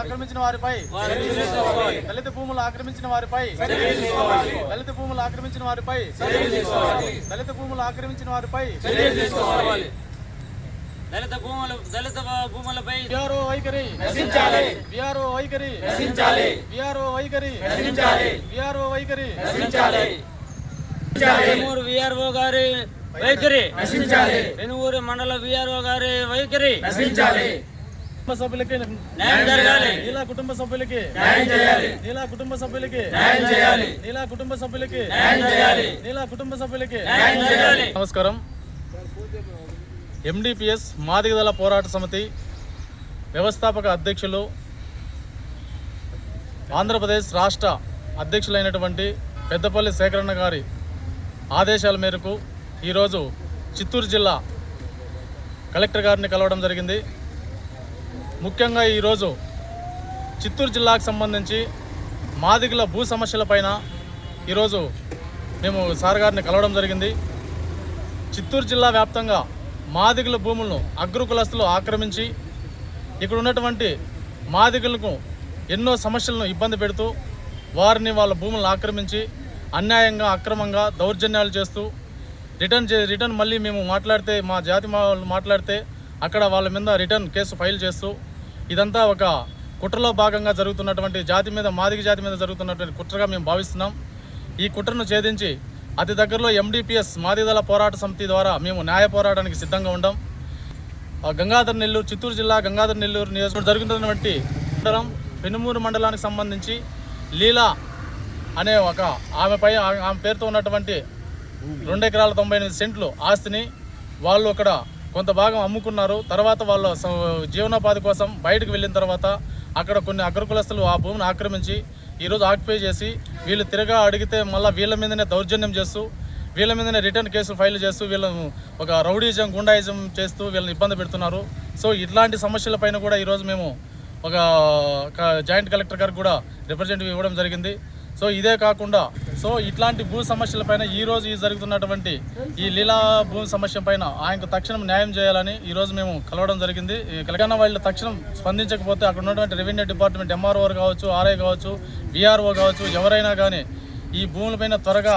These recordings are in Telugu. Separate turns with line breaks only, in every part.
ఆక్రమించిన వారిపై దళిత భూములు ఆక్రమించిన వారిపై దళిత భూములు ఆక్రమించిన వారిపై దళిత భూములు ఆక్రమించిన వారిపై
దళిత భూములు దళిత భూములపై
బిఆర్ఓ వైఖరి. బిఆర్ఓ వైఖరి. బిఆర్ఓ వైఖరి. బిఆర్ఓ వైఖరి.
పెనుమూరు విఆర్ఓ గారి వైఖరి. పెనుమూరు మండల విఆర్ఓ గారి వైఖరి.
కుటుంబ సభ్యులకి నీలా కుటుంబ సభ్యులకి నీలా కుటుంబ సభ్యులకి నీలా కుటుంబ సభ్యులకి నీలా కుటుంబ సభ్యులకి నమస్కారం. ఎండిపిఎస్ మాదిగదళ పోరాట సమితి వ్యవస్థాపక అధ్యక్షులు ఆంధ్రప్రదేశ్ రాష్ట్ర అధ్యక్షులైనటువంటి పెద్దపల్లి సేకరణ గారి ఆదేశాల మేరకు ఈరోజు చిత్తూరు జిల్లా కలెక్టర్ గారిని కలవడం జరిగింది. ముఖ్యంగా ఈరోజు చిత్తూరు జిల్లాకు సంబంధించి మాదిగల భూ సమస్యలపైన ఈరోజు మేము సార్ గారిని కలవడం జరిగింది. చిత్తూరు జిల్లా వ్యాప్తంగా మాదిగల భూములను అగ్రకులస్తులు ఆక్రమించి ఇక్కడ ఉన్నటువంటి మాదిగలకు ఎన్నో సమస్యలను ఇబ్బంది పెడుతూ వారిని వాళ్ళ భూములను ఆక్రమించి అన్యాయంగా అక్రమంగా దౌర్జన్యాలు చేస్తూ రిటర్న్ చే రిటర్న్ మళ్ళీ మేము మాట్లాడితే మా జాతి మాట్లాడితే అక్కడ వాళ్ళ మీద రిటర్న్ కేసు ఫైల్ చేస్తూ ఇదంతా ఒక కుట్రలో భాగంగా జరుగుతున్నటువంటి జాతి మీద మాదిగ జాతి మీద జరుగుతున్నటువంటి కుట్రగా మేము భావిస్తున్నాం. ఈ కుట్రను ఛేదించి అతి దగ్గరలో ఎండిపిఎస్ మాదిదళ పోరాట సమితి ద్వారా మేము న్యాయ పోరాటానికి సిద్ధంగా ఉండం. ఆ గంగాధర్ నెల్లూరు చిత్తూరు జిల్లా గంగాధర్ నెల్లూరు నియోజకవర్గం జరుగుతున్నటువంటి మండలం పెనుమూరు మండలానికి సంబంధించి లీలా అనే ఒక ఆమెపై ఆమె పేరుతో ఉన్నటువంటి రెండు ఎకరాల తొంభై ఎనిమిది సెంట్లు ఆస్తిని వాళ్ళు అక్కడ కొంత భాగం అమ్ముకున్నారు. తర్వాత వాళ్ళ జీవనోపాధి కోసం బయటకు వెళ్ళిన తర్వాత అక్కడ కొన్ని అగ్రకులస్తులు ఆ భూమిని ఆక్రమించి ఈరోజు ఆక్యుపై చేసి వీళ్ళు తిరగా అడిగితే మళ్ళీ వీళ్ళ మీదనే దౌర్జన్యం చేస్తూ వీళ్ళ మీదనే రిటర్న్ కేసు ఫైల్ చేస్తూ వీళ్ళను ఒక రౌడీజం గుండాయిజం చేస్తూ వీళ్ళని ఇబ్బంది పెడుతున్నారు. సో ఇట్లాంటి సమస్యలపైన కూడా ఈరోజు మేము ఒక క- జాయింట్ కలెక్టర్ గారికి కూడా రిప్రజెంటేటివ్ ఇవ్వడం జరిగింది. సో ఇదే కాకుండా సో ఇట్లాంటి భూ సమస్యలపైన ఈ రోజు ఈ జరుగుతున్నటువంటి ఈ లీలా భూ సమస్య పైన ఆయనకు తక్షణం న్యాయం చేయాలని ఈ రోజు మేము కలవడం జరిగింది. తెలంగాణ వాళ్ళు తక్షణం స్పందించకపోతే అక్కడ ఉన్నటువంటి రెవెన్యూ డిపార్ట్మెంట్ ఎంఆర్ఓ కావచ్చు ఆర్ఐ కావచ్చు విఆర్ఓ కావచ్చు ఎవరైనా కానీ ఈ భూములపైన త్వరగా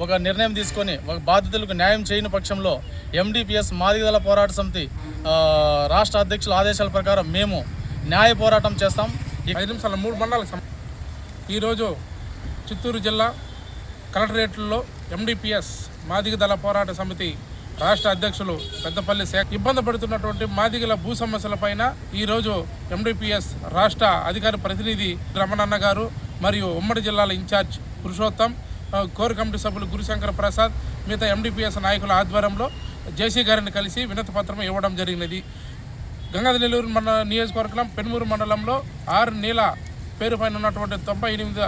ఒక నిర్ణయం తీసుకొని ఒక బాధితులకు న్యాయం చేయని పక్షంలో ఎండిపిఎస్ మాదిగదళ పోరాట సమితి రాష్ట్ర అధ్యక్షుల ఆదేశాల ప్రకారం మేము న్యాయ పోరాటం చేస్తాం. ఈ
ఐదు నిమిషాల మూడు మండలాలకు సం- ఈరోజు చిత్తూరు జిల్లా కలెక్టరేట్లో ఎండిపిఎస్ మాదిగ దళ పోరాట సమితి రాష్ట్ర అధ్యక్షులు పెద్దపల్లి శేఖ ఇబ్బంది పడుతున్నటువంటి మాదిగల భూ సమస్యలపైన ఈరోజు ఎండిపిఎస్ రాష్ట్ర అధికార ప్రతినిధి రమణన్న గారు మరియు ఉమ్మడి జిల్లాల ఇన్ఛార్జ్ పురుషోత్తం కోర్ కమిటీ సభ్యులు గురుశంకర ప్రసాద్ మిగతా ఎండిపిఎస్ నాయకుల ఆధ్వర్యంలో జేసీ గారిని కలిసి వినతి పత్రం ఇవ్వడం జరిగినది. గంగాధర నెల్లూరు మండల నియోజకవర్గం పెనుమూరు మండలంలో ఆరు నీల పేరు పైన ఉన్నటువంటి తొంభై ఎనిమిది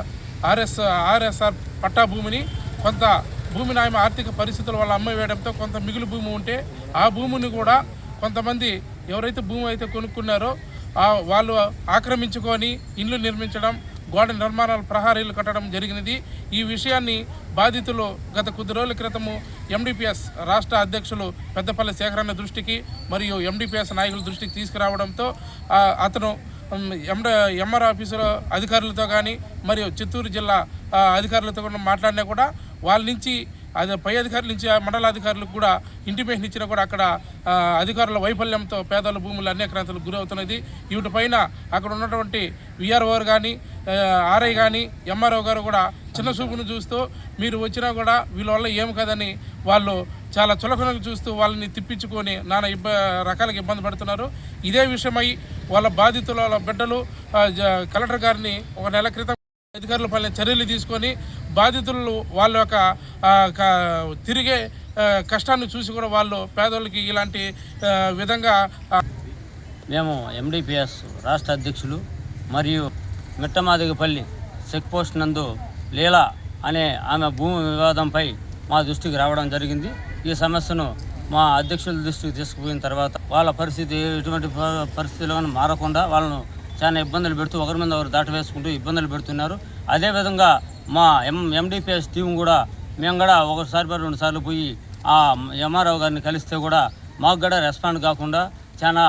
ఆర్ఎస్ ఆర్ఎస్ఆర్ పట్టా భూమిని కొంత భూమిని ఆమె ఆర్థిక పరిస్థితుల వల్ల అమ్మవేయడంతో కొంత మిగులు భూమి ఉంటే ఆ భూమిని కూడా కొంతమంది ఎవరైతే భూమి అయితే కొనుక్కున్నారో వాళ్ళు ఆక్రమించుకొని ఇండ్లు నిర్మించడం గోడ నిర్మాణాలు ప్రహారీలు కట్టడం జరిగినది. ఈ విషయాన్ని బాధితులు గత కొద్ది రోజుల క్రితము ఎండిపిఎస్ రాష్ట్ర అధ్యక్షులు పెద్దపల్లి శేఖరన్న దృష్టికి మరియు ఎండిపిఎస్ నాయకుల దృష్టికి తీసుకురావడంతో అతను ఎండ ఎంఆర్ ఆఫీసులో అధికారులతో కానీ మరియు చిత్తూరు జిల్లా అధికారులతో కూడా మాట్లాడినా కూడా వాళ్ళ నుంచి అది పై అధికారుల నుంచి మండలాధికారులకు మండల అధికారులకు కూడా ఇంటిమేషన్ ఇచ్చినా కూడా అక్కడ అధికారుల వైఫల్యంతో పేదల భూములు అన్యాక్రాంతలకు గురవుతున్నది. వీటిపైన అక్కడ ఉన్నటువంటి విఆర్ఓ కానీ ఆర్ఐ కానీ ఎంఆర్ఓ గారు కూడా చిన్న చూపును చూస్తూ మీరు వచ్చినా కూడా వీళ్ళ వల్ల ఏం కదని వాళ్ళు చాలా చులకనకు చూస్తూ వాళ్ళని తిప్పించుకొని నానా ఇబ్బ రకాలుగా ఇబ్బంది పడుతున్నారు. ఇదే విషయమై వాళ్ళ బాధితుల వాళ్ళ బిడ్డలు జ- కలెక్టర్ గారిని ఒక నెల క్రితం అధికారుల పైన చర్యలు తీసుకొని బాధితులు వాళ్ళ యొక్క తిరిగే కష్టాన్ని చూసి కూడా వాళ్ళు పేదోళ్ళకి ఇలాంటి విధంగా
మేము ఎండిపిఎస్ రాష్ట్ర అధ్యక్షులు మరియు మిట్టమాదిగపల్లి చెక్ పోస్ట్ నందు లీలా అనే ఆమె భూమి వివాదంపై మా దృష్టికి రావడం జరిగింది. ఈ సమస్యను మా అధ్యక్షుల దృష్టికి తీసుకుపోయిన తర్వాత వాళ్ళ పరిస్థితి ఎటువంటి ప- పరిస్థితిలో మారకుండా వాళ్ళను చాలా ఇబ్బందులు పెడుతూ ఒకరి మీద ఒకరు దాట వేసుకుంటూ ఇబ్బందులు పెడుతున్నారు. అదేవిధంగా మా ఎం ఎండిపిఎస్ టీం కూడా మేము కూడా ఒకసారి రెండు సార్లు పోయి ఆ ఎంఆర్ఓ గారిని కలిస్తే కూడా మాకు కూడా రెస్పాండ్ కాకుండా చాలా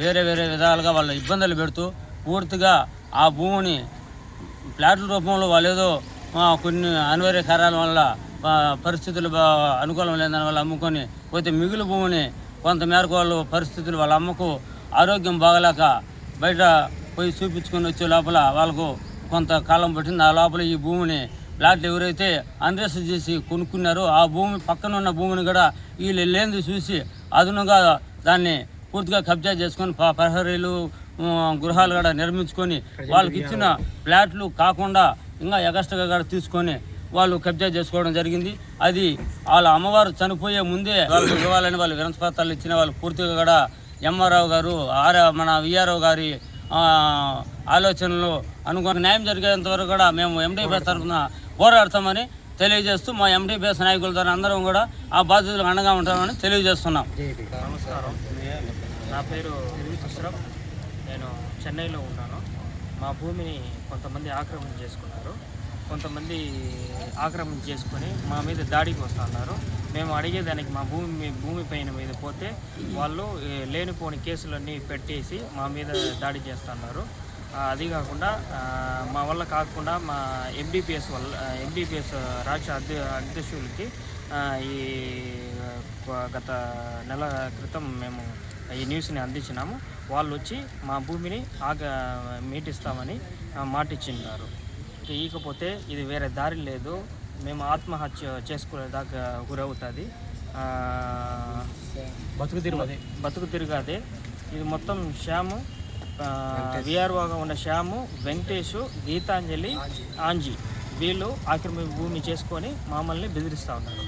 వేరే వేరే విధాలుగా వాళ్ళ ఇబ్బందులు పెడుతూ పూర్తిగా ఆ భూమిని ప్లాట్ల రూపంలో వాళ్ళు ఏదో కొన్ని అనివార్య కారణాల వల్ల పరిస్థితులు అనుకూలం లేదని వాళ్ళు అమ్ముకొని పోతే మిగులు భూమిని కొంత మేరకు వాళ్ళు పరిస్థితులు వాళ్ళ అమ్మకు ఆరోగ్యం బాగలేక బయట పోయి చూపించుకొని వచ్చే లోపల వాళ్ళకు కొంత కాలం పట్టింది. ఆ లోపల ఈ భూమిని ప్లాట్లు ఎవరైతే అన్రెస్ట్ చేసి కొనుక్కున్నారో ఆ భూమి పక్కన ఉన్న భూమిని కూడా వీళ్ళు లేనిది చూసి అదునుగా దాన్ని పూర్తిగా కబ్జా చేసుకొని ప్రహరీలు గృహాలు కూడా నిర్మించుకొని వాళ్ళకి ఇచ్చిన ఫ్లాట్లు కాకుండా ఇంకా ఎగస్ట్రాగా కూడా తీసుకొని వాళ్ళు కబ్జా చేసుకోవడం జరిగింది. అది వాళ్ళ అమ్మవారు చనిపోయే ముందే వాళ్ళకి ఇవ్వాలని వాళ్ళు వినతిపత్రాలు ఇచ్చిన వాళ్ళు పూర్తిగా కూడా ఎంఆర్ఓ గారు ఆర్ మన విఆర్ఓ గారి ఆ, ఆలోచనలు అనుకున్న న్యాయం జరిగేంత వరకు కూడా మేము ఎండీపీఎస్ తరఫున పోరాడతామని తెలియజేస్తూ మా ఎండీపీఎస్ నాయకుల ద్వారా అందరం కూడా ఆ బాధ్యతలకు అండగా ఉంటామని తెలియజేస్తున్నాం.
నమస్కారం. నా పేరు నేను చెన్నైలో ఉన్నాను. మా భూమిని కొంతమంది ఆక్రమణ చేసుకున్నారు. కొంతమంది ఆక్రమణ చేసుకొని మా మీద దాడికి వస్తున్నారు మేము అడిగేదానికి మా భూమి భూమి పైన మీద పోతే వాళ్ళు లేనిపోని కేసులన్నీ పెట్టేసి మా మీద దాడి చేస్తున్నారు అది కాకుండా మా వల్ల కాకుండా మా ఎండిపిఎస్ వల్ల ఎండిపిఎస్ రాష్ట్ర అధ్య అధ్యక్షులకి ఈ గత నెల క్రితం మేము ఈ న్యూస్ని అందించినాము. వాళ్ళు వచ్చి మా భూమిని ఆగ మీటిస్తామని మాటిచ్చిన్నారు మాటిచ్చిన్నారు ఇకపోతే ఇది వేరే దారి లేదు. మేము ఆత్మహత్య చేసుకునేదాకా గురవుతుంది. బతుకు తిరుగు బతుకు తిరుగాదే ఇది మొత్తం శ్యాము విఆర్ఓగా ఉన్న శ్యాము వెంకటేషు గీతాంజలి ఆంజీ. వీళ్ళు ఆక్రమి భూమి చేసుకొని మమ్మల్ని బెదిరిస్తూ ఉన్నారు.